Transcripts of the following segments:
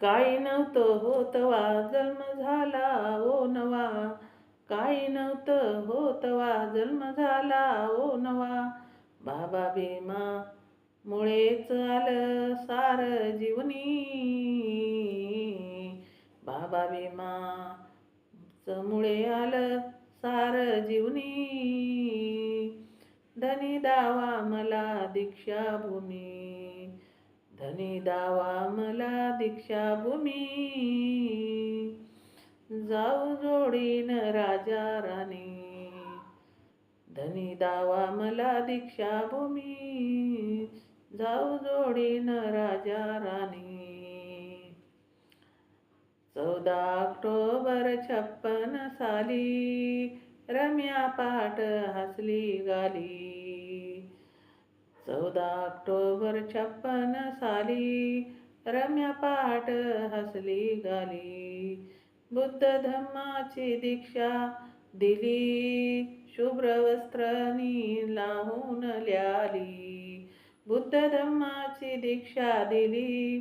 काही नव्हतं होतवा जन्म झाला ओ नवा. काही नव्हतं होतवा जन्म झाला ओ नवा. बाबा भीमा मुळेच आलं सार जीवनी. बाबा भीमा मुळे आलं सार जीवनी. धनी दावा मला दीक्षाभूमी धनी दावा मला दीक्षाभूमी जाऊ जोडीन राजा राणी. धनी दावा मला दीक्षाभूमी जाऊ जोडीन राजा राणी. चौदा ऑक्टोबर छप्पन साली रम्या पाट हसली गाली. चौदा ऑक्टोबर छप्पन साली रम्या पाठ हसली गाली. बुद्ध धम्माची दीक्षा दिली शुभ्र वस्त्रांनी लावून ल्याली. बुद्ध धम्माची दीक्षा दिली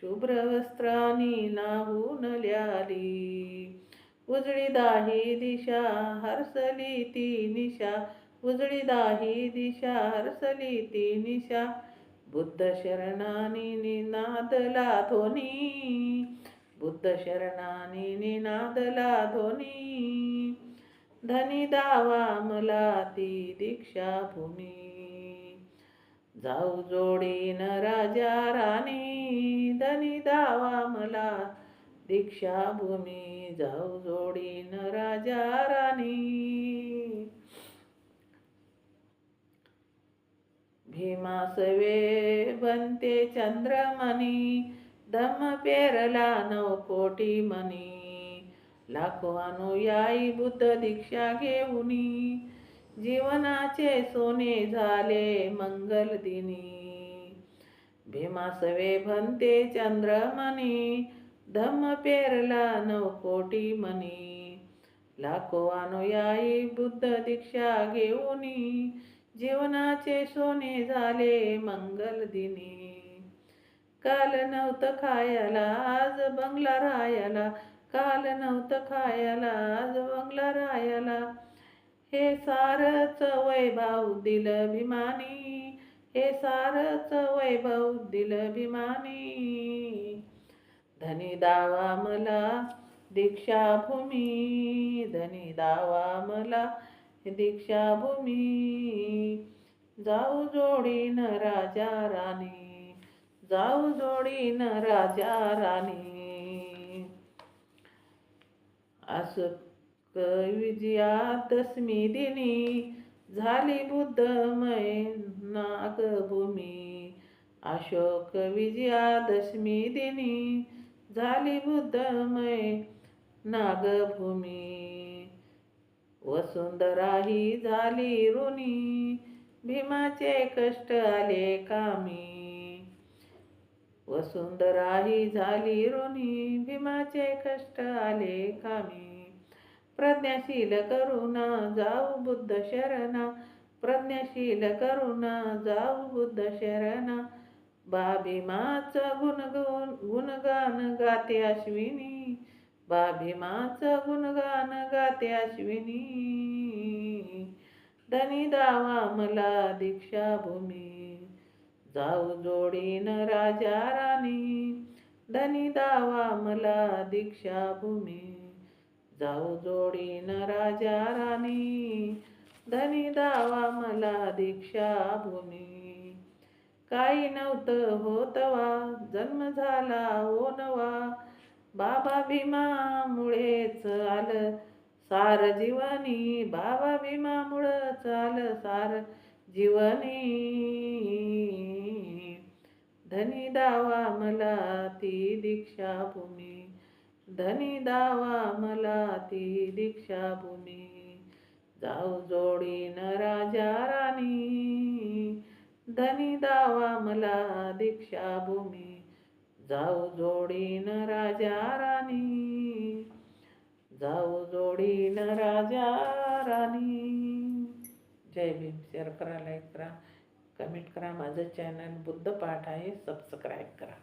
शुभ्र वस्त्रांनी लावून ल्याली. उजळी दाही दिशा हरसली ती निशा उजळी दाही दिशा हरसली ती निशा. बुद्ध शरणानी निनादला धोनी बुद्ध शरणानी निनादला धोनी धनी दावा मला ती दीक्षा भूमी जाऊ जोडीन राजा राणी. धनी दावा मला दीक्षाभूमी. जाऊ जोडीन राजा राणी. सवे बनते चंद्रमणी दम पेरला नव कोटी मनी लाखो अनुयायी बुद्ध दीक्षा घेऊनी जीवनाचे सोने झाले मंगल दिनी. भीमासवे भन्ते चंद्रमणी धम्म पेरला नव कोटी मनी लाखो अनुयायी बुद्ध दीक्षा घेऊनी जीवनाचे सोने झाले मंगल दिनी. काल नव्हतं खायला आज बंगला राहायला. काल नव्हतं खायला आज बंगला राहायला. हे सारच वैभव दिलं भीमानी हे सारच वैभव दिलं भीमानी धनी दावा मला दीक्षाभूमी. धनी दावा मला दीक्षाभूमी. जाऊ जोडीन राजा राणी जाऊ जोडीन राजा राणी. अशोक विजया दशमी दिनी झाली बुद्धमय नागभूमी. अशोक विजया दशमी दिनी झाली बुद्धमय नागभूमी. वसुंधरा ही झाली ऋणी. भीमाचे कष्ट आले कामी. वसुंधरा ही झाली ऋणी. भीमाचे कष्ट आले कामी. प्रज्ञाशील करुणा जाऊ बुद्ध शरणा. प्रज्ञाशील करुणा जाऊ बुद्ध शरणा. बा भीमाच गुणगुण गुणगान गाते अश्विनी. बाभीमाचं गुणगान गाते अश्विनी. धनी दावा मला दीक्षाभूमी. जाऊ जोडीन राजा राणी. धनी दावा मला दीक्षाभूमी. जाऊ जोडीन राजा राणी. धनी दावा मला दीक्षाभूमी. काही नव्हतं होतवा जन्म झाला ओ नवा. बाबा भीमामुळेच आलं सार जीवनी बाबा भीमामुळंच आलं सार जीवनी. धनी दावा मला ती दीक्षाभूमी धनी दावा मला ती दीक्षाभूमी. जाऊ जोडीन राजा राणी धनी दावा मला दीक्षाभूमी. जाऊ जोडीन राजा राणी. जाऊ जोडीन राजा राणी. जय भीम शेअर करा लाईक करा कमेंट करा. माझं चॅनल बुद्ध पाठ आहे सबस्क्राईब करा.